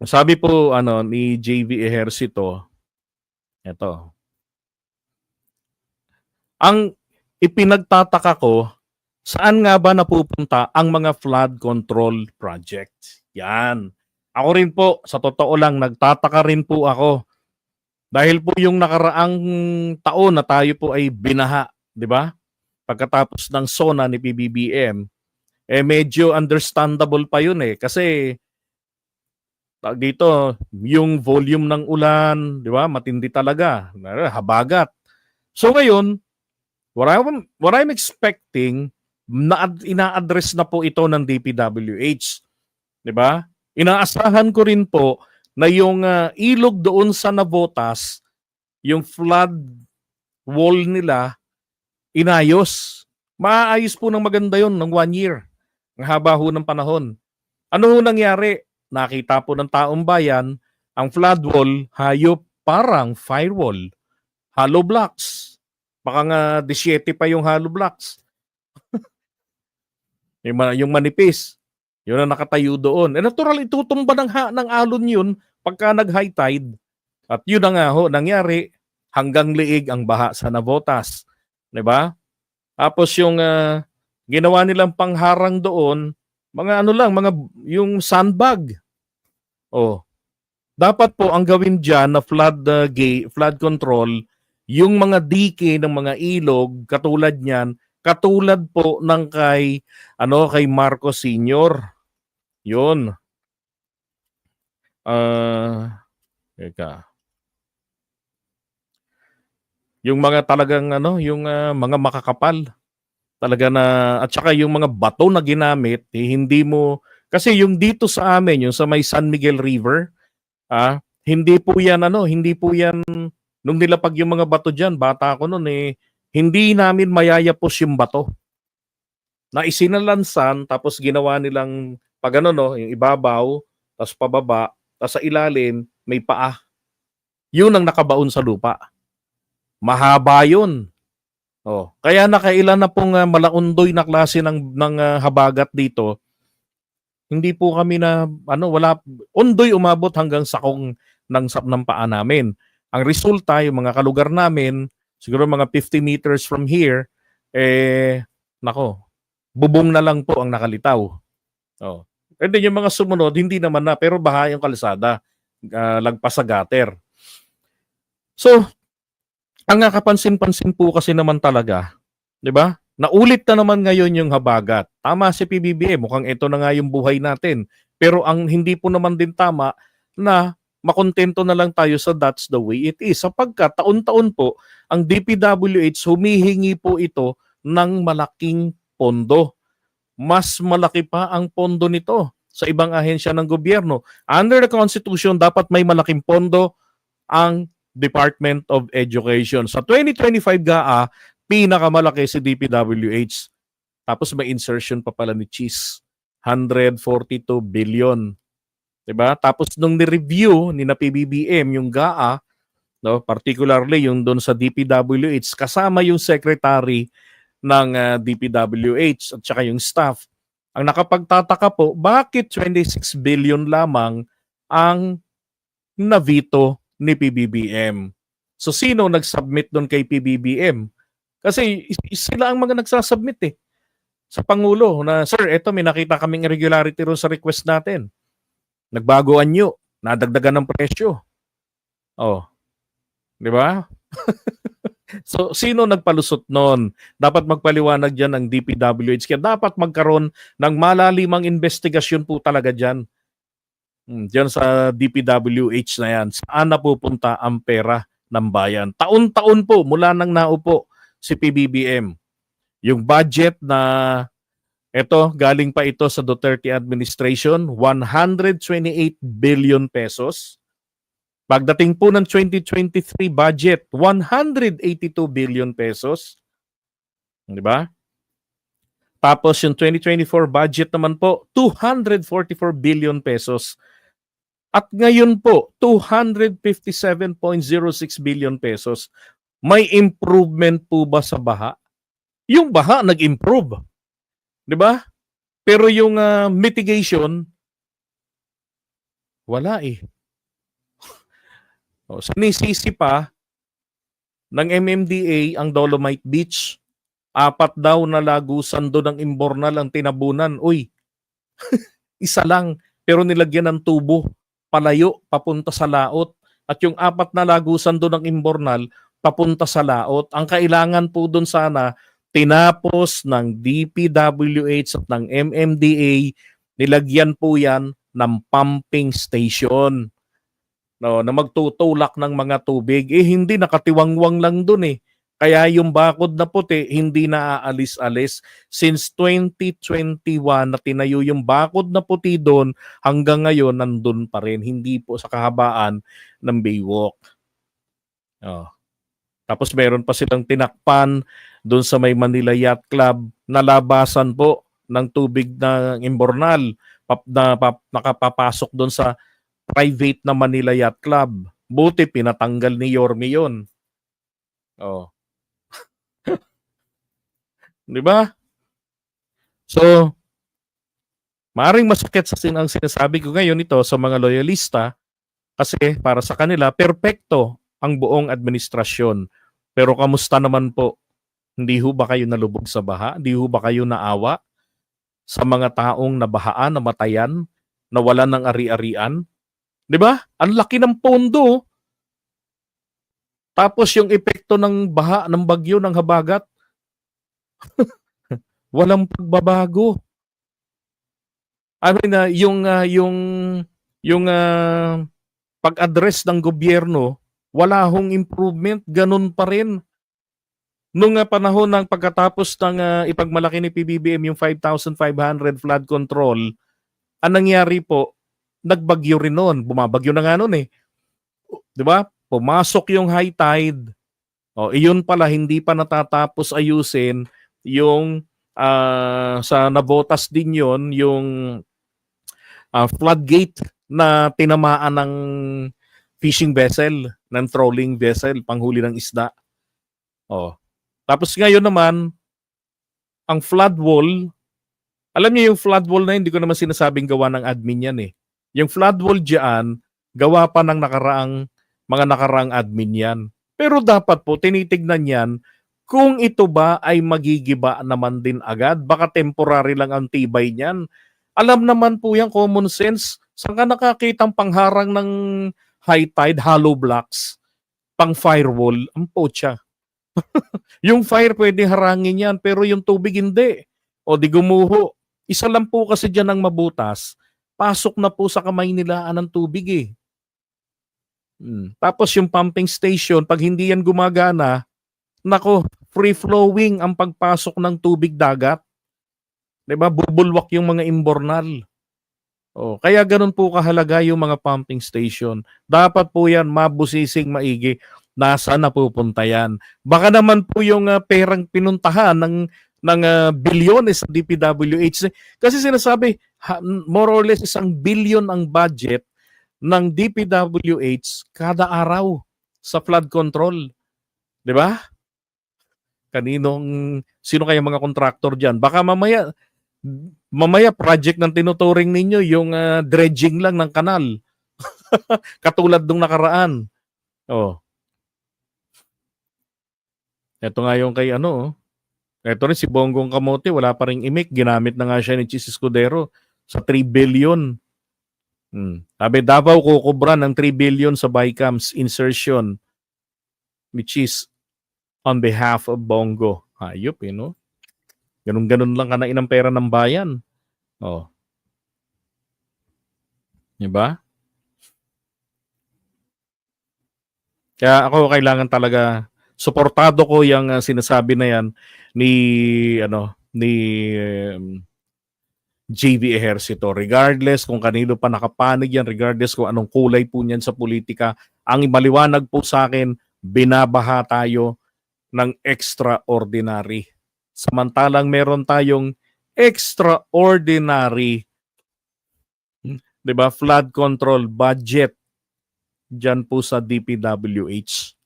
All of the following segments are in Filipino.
Sabi po ano ni JV Ejercito, eto. Ang ipinagtataka ko, saan nga ba napupunta ang mga flood control projects? Yan. Ako rin po, sa totoo lang, nagtataka rin po ako. Dahil po yung nakaraang taon na tayo po ay binaha, di ba? Pagkatapos ng SONA ni PBBM, eh medyo understandable pa yun eh. Kasi tawag dito, yung volume ng ulan, di ba? Matindi talaga. Habagat. So ngayon, what I'm, what I'm expecting, na ina-address na po ito ng DPWH. Di ba? Inaasahan ko rin po na yung ah, ilog doon sa Navotas, yung flood wall nila, inayos. Maayos po ng maganda yon ng one year. Ang haba ho ng panahon. Ano ho nangyari? Nakita po ng taong bayan, ang flood wall, hayop parang firewall. Hollow blocks. Baka nga 17 pa yung hollow blocks. yung, yung manipis. Yun ang nakatayo doon. Eh, natural, itutumba ng, ha- ng alon yun pagka nag-high tide. At yun na nga ho, nangyari, hanggang liig ang baha sa Navotas. ba? Tapos yung ah, ginawa nilang pangharang doon, mga ano lang, mga yung sandbag. Oh. Dapat po ang gawin diyan na flood uh, gate, flood control, yung mga dike ng mga ilog katulad niyan, katulad po ng kay ano kay Marcos Senior. 'Yun. Ah, teka. Yung mga talagang ano, yung ah, mga makakapal. Talaga na at saka yung mga bato na ginamit, eh, hindi mo kasi yung dito sa amin, yung sa may San Miguel River, ah, hindi po 'yan ano, hindi po 'yan nung nilapag yung mga bato diyan, bata ako noon eh, hindi namin mayayapos yung bato. Na isinalansan tapos ginawa nilang pag ano no, yung ibabaw, tapos pababa, tapos sa ilalim may paa. Yun ang nakabaon sa lupa. Mahaba yun. Oh, kaya nakailan na pong ah, malaundoy na klase ng ng ah, habagat dito. Hindi po kami na ano wala undoy umabot hanggang sakong ng sap ng paa namin. Ang resulta yung mga kalugar namin, siguro mga 50 meters from here, eh nako, bubong na lang po ang nakalitaw. Oh. And then yung mga sumunod, hindi naman na, pero baha yung kalsada. ah, lagpas sa gutter. So, ang nakapansin-pansin po kasi naman talaga, 'di ba? Naulit na naman ngayon yung habagat. Tama si PBBM, mukhang ito na nga yung buhay natin. Pero ang hindi po naman din tama na makontento na lang tayo sa that's the way it is. Sapagkat taon-taon po, ang DPWH humihingi po ito ng malaking pondo. Mas malaki pa ang pondo nito sa ibang ahensya ng gobyerno. Under the Constitution, dapat may malaking pondo ang Department of Education. Sa 2025 GAA, pinakamalaki si DPWH. Tapos may insertion pa pala ni Cheese. 142 billion. 'Di ba? Tapos nung ni-review ni na PBBM yung GAA, no, particularly yung doon sa DPWH kasama yung secretary ng ah, DPWH at saka yung staff. Ang nakapagtataka po, bakit 26 billion lamang ang navito ni PBBM? So sino nag-submit doon kay PBBM? Kasi sila ang mga nagsasubmit eh sa Pangulo na, Sir, eto may nakita kaming irregularity ron sa request natin. Nagbago anyo, nadagdagan ng presyo. Oh. Di ba? so, sino nagpalusot nun? Dapat magpaliwanag dyan ng DPWH. Kaya dapat magkaroon ng malalimang investigasyon po talaga dyan. Hmm, Dyan sa DPWH na yan. Saan napupunta ang pera ng bayan? Taon-taon po mula nang naupo si PBBM. Yung budget na ito, galing pa ito sa Duterte administration, 128 billion pesos. Pagdating po ng 2023 budget, 182 billion pesos. Di ba? Tapos yung 2024 budget naman po, 244 billion pesos. At ngayon po, 257.06 billion pesos. May improvement po ba sa baha? Yung baha nag-improve. 'Di ba? Pero yung ah, mitigation Wala eh. o, sinisisi pa ng MMDA ang Dolomite Beach. Apat daw na lagusan doon ng Imbornal ang tinabunan. Uy, isa lang. Pero nilagyan ng tubo. Palayo, papunta sa laot. At yung apat na lagusan doon ng Imbornal, papunta sa laot. Ang kailangan po doon sana, tinapos ng DPWH at ng MMDA, nilagyan po yan ng pumping station no, na magtutulak ng mga tubig. Eh hindi, nakatiwangwang lang doon eh. Kaya yung bakod na puti, hindi na aalis-alis. Since 2021 na tinayo yung bakod na puti doon, hanggang ngayon nandun pa rin. Hindi po sa kahabaan ng Baywalk. Oh. Tapos meron pa silang tinakpan doon sa may Manila Yacht Club na labasan po ng tubig ng Imbornal pap, na pap, nakapapasok doon sa private na Manila Yacht Club. Buti pinatanggal ni Yorme yun. Oh. 'Di ba? So, maring masakit sa sin ang sinasabi ko ngayon ito sa mga loyalista kasi para sa kanila perpekto ang buong administrasyon. Pero kamusta naman po? Hindi ho ba kayo nalubog sa baha? Hindi ho ba kayo naawa sa mga taong nabahaan, namatayan, nawalan ng ari-arian? 'Di ba? Ang laki ng pondo. Tapos yung epekto ng baha, ng bagyo, ng habagat, walang pagbabago. I mean, ah, yung ah, yung yung ah, pag-address ng gobyerno, wala hong improvement, ganun pa rin. Nung ah, panahon ng pagkatapos ng ah, ipagmalaki ni PBBM yung 5,500 flood control, ang nangyari po, nagbagyo rin noon. Bumabagyo na nga noon eh. 'Di ba? Pumasok yung high tide. O, iyon pala hindi pa natatapos ayusin yung ah, sa nabotas din yon yung ah, floodgate na tinamaan ng fishing vessel, ng trolling vessel, panghuli ng isda. Oh. Tapos ngayon naman, ang flood wall, alam niyo yung flood wall na hindi ko naman sinasabing gawa ng admin yan eh. Yung flood wall dyan, gawa pa ng nakaraang, mga nakaraang admin yan. Pero dapat po, tinitignan yan, kung ito ba ay magigiba naman din agad. Baka temporary lang ang tibay niyan. Alam naman po yan, common sense. Saan ka nakakitang pangharang ng high tide, hollow blocks, pang firewall, ang pocha. yung fire pwede harangin yan, pero yung tubig hindi. O di gumuho. Isa lang po kasi dyan ang mabutas. Pasok na po sa kamay nila ng tubig eh. Hmm. Tapos yung pumping station, pag hindi yan gumagana, nako, free-flowing ang pagpasok ng tubig dagat. 'Di ba? Bubulwak yung mga imbornal. Oh, kaya ganun po kahalaga yung mga pumping station. Dapat po yan mabusising maigi. Nasaan napupunta yan? Baka naman po yung ah, perang pinuntahan ng ng ah, bilyones sa DPWH. Kasi sinasabi, more or less isang billion ang budget ng DPWH kada araw sa flood control. 'Di ba? Kaninong sino kaya mga contractor diyan? Baka mamaya mamaya project ng tinuturing ninyo yung ah, dredging lang ng kanal. Katulad nung nakaraan. Oh. Ito nga yung kay ano, oh. Ito rin si Bonggong Kamote, wala pa ring imik. Ginamit na nga siya ni Chis Escudero sa 3 billion. Hmm. Sabi, Davao kukubra ng 3 billion sa BICAMS insertion which is on behalf of Bongo. Hayop, eh, no? Ganun-ganun lang kanain ang pera ng bayan. Oh. Diba? Kaya ako kailangan talaga suportado ko yung ah, sinasabi na yan ni ano ni um, JV Ejercito regardless kung kanino pa nakapanig yan regardless kung anong kulay po niyan sa politika ang maliwanag po sa akin binabaha tayo ng extraordinary samantalang meron tayong extraordinary 'di ba flood control budget diyan po sa DPWH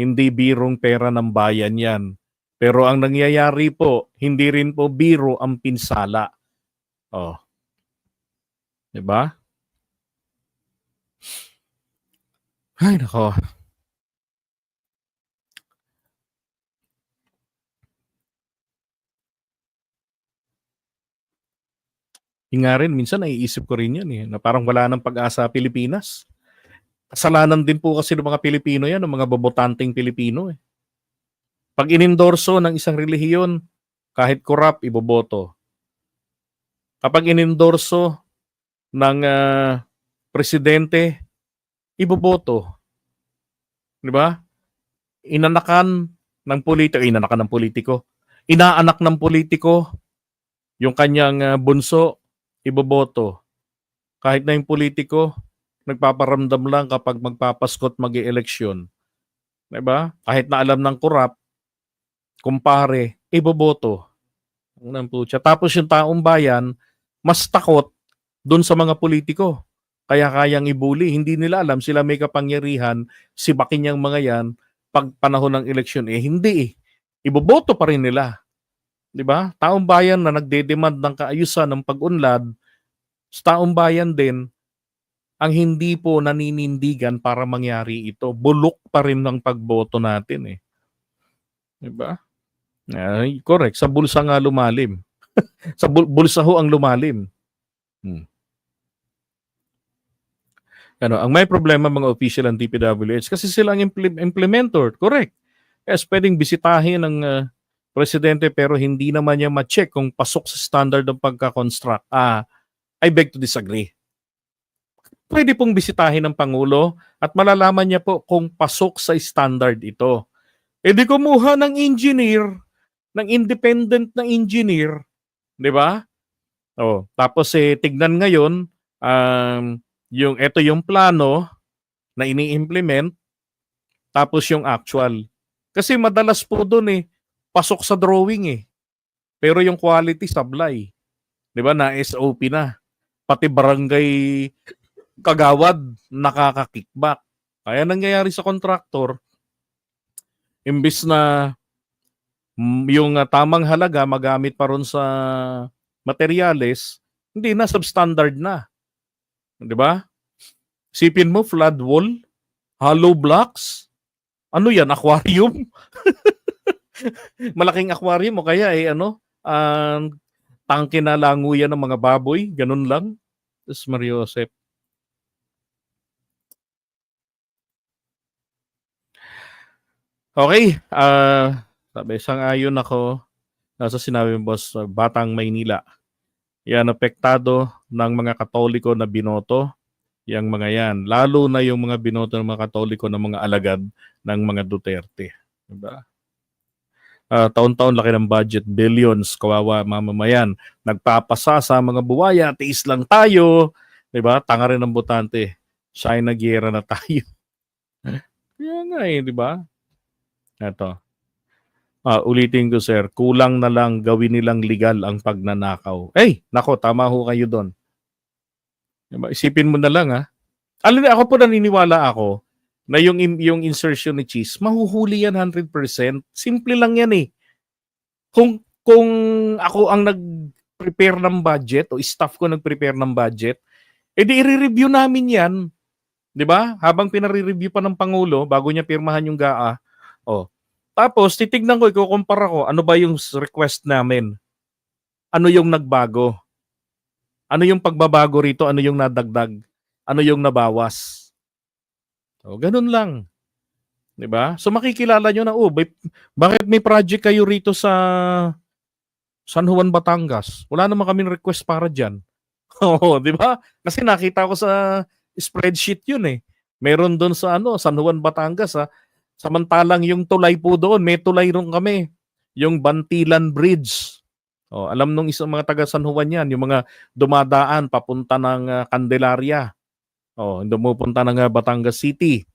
hindi birong pera ng bayan yan. Pero ang nangyayari po hindi rin po biro ang pinsala. Oh. 'di ba? Ay, nako. Yun nga rin, minsan naiisip ko rin yan eh, na parang wala ng pag-asa Pilipinas. Kasalanan din po kasi ng mga Pilipino yan, ng mga bobotanting Pilipino eh. Pag inendorso ng isang relihiyon, kahit korap, iboboto. Kapag inendorso ng ah, presidente, iboboto. Di ba? Inanakan ng politiko, inanakan ng politiko, inaanak ng politiko, yung kanyang ah, bunso, iboboto. Kahit na yung politiko, nagpaparamdam lang kapag magpapaskot mag eleksyon Diba? Kahit na alam ng korap, kumpare, iboboto. Ang putya. Tapos yung taong bayan, mas takot dun sa mga politiko. Kaya kayang ibuli. Hindi nila alam sila may kapangyarihan, sibakin niyang mga yan pag panahon ng eleksyon. Eh, hindi eh. Iboboto pa rin nila. 'Di ba? Taong bayan na nagde-demand ng kaayusan ng pag-unlad, taong bayan din ang hindi po naninindigan para mangyari ito. Bulok pa rin ng pagboto natin eh. 'Di ba? Ay, correct. Sa bulsa nga lumalim. sa bul- bulsa ho ang lumalim. Hmm. Ano, ang may problema mga official ng DPWH kasi sila ang imple- implementor. Correct. Yes, pwedeng bisitahin ng uh, presidente pero hindi naman niya ma-check kung pasok sa standard ng pagka-construct. Ah, I beg to disagree. Pwede pong bisitahin ng Pangulo at malalaman niya po kung pasok sa standard ito. E di kumuha ng engineer, ng independent na engineer, di ba? Oh, tapos eh, tignan ngayon, um, yung, ito yung plano na ini-implement, tapos yung actual. Kasi madalas po doon eh, pasok sa drawing eh. Pero yung quality sablay. 'Di ba? Na SOP na. Pati barangay kagawad nakaka-kickback. Kaya nangyayari sa contractor, imbis na mm, yung uh, tamang halaga magamit pa ron sa materyales, hindi na substandard na. 'Di ba? Sipin mo flood wall, hollow blocks, ano yan, aquarium? Malaking aquarium o kaya eh ano, uh, tangke na languyan ng mga baboy, ganun lang. Tapos Mario Josep. Okay, uh, sabi, sang-ayon ako uh, sa sinabi mo, boss, Batang Maynila. Yan, apektado ng mga katoliko na binoto, yang mga yan. Lalo na yung mga binoto ng mga katoliko ng mga alagad ng mga Duterte. Diba? Uh, taon-taon laki ng budget, billions, kawawa mamamayan. Nagpapasa sa mga buwaya, tiis lang tayo. Diba? Tanga rin ng botante. China gera na tayo. Kaya nga eh, di ba? Ito. Ah, ulitin ko sir, kulang na lang gawin nilang legal ang pagnanakaw. Eh, nako, tama ho kayo doon. Diba? Isipin mo na lang ha. Alam niyo, ako po naniniwala ako na yung yung insertion ni cheese, mahuhuli yan 100%. Simple lang yan eh. Kung kung ako ang nag-prepare ng budget o staff ko nag-prepare ng budget, edi i-review namin yan. 'Di ba? Habang pinare-review pa ng pangulo bago niya pirmahan yung GAA, Oh. Tapos titignan ko, ikukumpara ko, ano ba yung request namin? Ano yung nagbago? Ano yung pagbabago rito? Ano yung nadagdag? Ano yung nabawas? So, ganun lang. 'Di ba? So makikilala nyo na, oh, bay, bakit may project kayo rito sa San Juan, Batangas? Wala naman kaming request para diyan. Oo, 'di ba? Kasi nakita ko sa spreadsheet 'yun eh. Meron doon sa ano, San Juan, Batangas ha. Samantalang yung tulay po doon, may tulay ron kami. Yung Bantilan Bridge. Oh, alam nung isang mga taga San Juan yan, yung mga dumadaan papunta ng uh, Candelaria. Oh, dumupunta ng uh, Batangas City.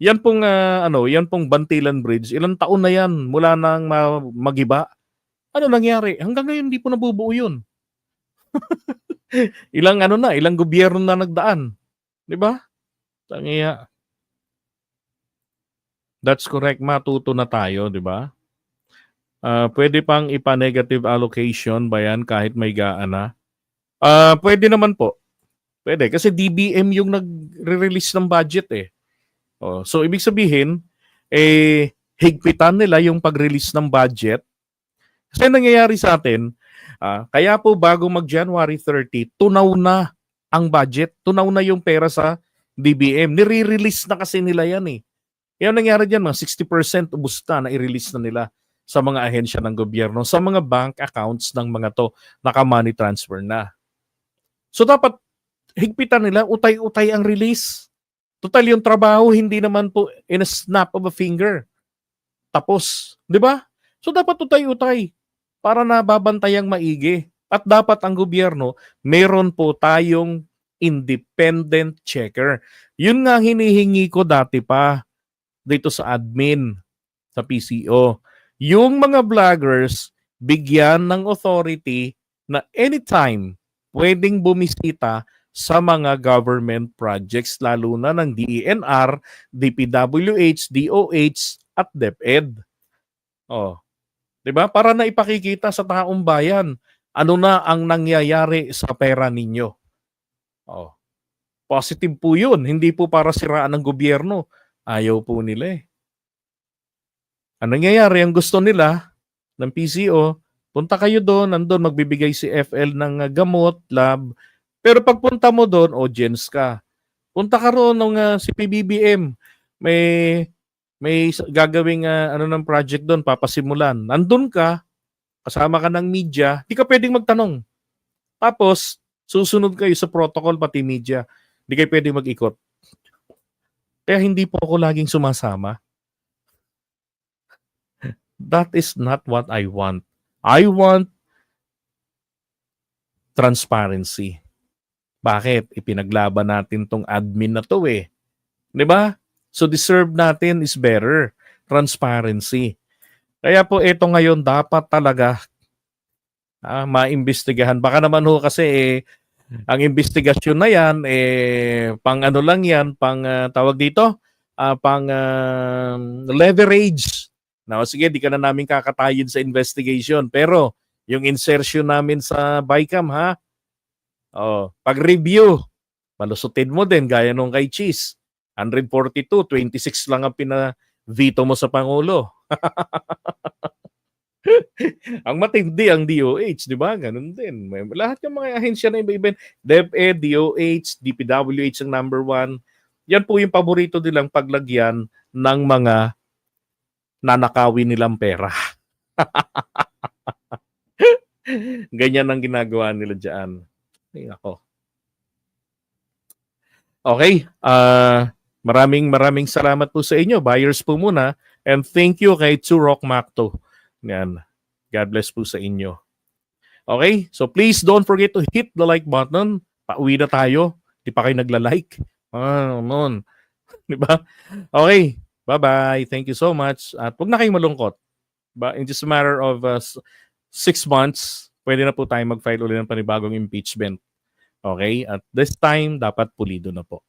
Yan pong uh, ano, yan pong Bantilan Bridge. Ilang taon na yan mula nang magiba. Ano nangyari? Hanggang ngayon hindi po nabubuo 'yun. ilang ano na, ilang gobyerno na nagdaan. 'Di ba? Tangiya. That's correct, matuto na tayo, di ba? Uh, pwede pang ipa-negative allocation ba yan kahit may gaan na? Uh, pwede naman po. Pwede. Kasi DBM yung nag-release ng budget eh. Oh, so ibig sabihin eh higpitan nila yung pag-release ng budget. Kasi nangyayari sa atin, ah, kaya po bago mag January 30, tunaw na ang budget, tunaw na yung pera sa DBM. Nire-release na kasi nila yan eh. Yan ang nangyari dyan, mga 60% ubus na na i-release na nila sa mga ahensya ng gobyerno, sa mga bank accounts ng mga to, naka-money transfer na. So dapat higpitan nila, utay-utay ang release. Total yung trabaho, hindi naman po in a snap of a finger. Tapos, di ba? So dapat utay-utay para nababantayang maigi. At dapat ang gobyerno, meron po tayong independent checker. Yun nga hinihingi ko dati pa dito sa admin sa PCO. Yung mga vloggers, bigyan ng authority na anytime pwedeng bumisita sa mga government projects lalo na ng DENR, DPWH, DOH at DepEd. Oh. 'Di ba? Para na ipakikita sa taong bayan ano na ang nangyayari sa pera ninyo. Oh. Positive po 'yun, hindi po para siraan ng gobyerno. Ayaw po nila eh. Ang nangyayari, ang gusto nila ng PCO, punta kayo doon, nandun magbibigay si FL ng gamot, lab. Pero pagpunta mo doon, audience ka. Punta ka roon ng uh, si PBBM, may may gagawing uh, ano ng project doon, papasimulan. Nandun ka, kasama ka ng media, di ka pwedeng magtanong. Tapos, susunod kayo sa protocol pati media. Di kayo pwedeng mag-ikot. Kaya hindi po ako laging sumasama. That is not what I want. I want transparency. Bakit? Ipinaglaban natin tong admin na to eh. 'Di ba? So deserve natin is better. Transparency. Kaya po ito ngayon dapat talaga ah, maimbestigahan. Baka naman ho kasi eh, ang investigasyon na yan, eh, pang ano lang yan, pang ah, tawag dito, ah, pang ah, leverage. Now, sige, di ka na namin kakatayin sa investigation. Pero, yung insertion namin sa BICAM, ha? Oh, pag-review, malusutin mo din, gaya nung kay Cheese. 142, 26 lang ang pina-veto mo sa Pangulo. ang matindi ang DOH, di ba? Ganun din. May, lahat ng mga ahensya na iba-iba, DepEd, DOH, DPWH ang number one. Yan po yung paborito nilang paglagyan ng mga nanakawin nilang pera. Ganyan ang ginagawa nila dyan. Ay, ako. Okay. ah maraming maraming salamat po sa inyo. Buyers po muna. And thank you kay Turok Macto. Yan. God bless po sa inyo. Okay? So please don't forget to hit the like button. Pauwi na tayo. Di pa kayo nagla-like. Ah, noon. Di ba? Okay. Bye-bye. Thank you so much. At huwag na kayong malungkot. Ba, in just a matter of uh, six months, pwede na po tayo mag-file ulit ng panibagong impeachment. Okay? At this time, dapat pulido na po.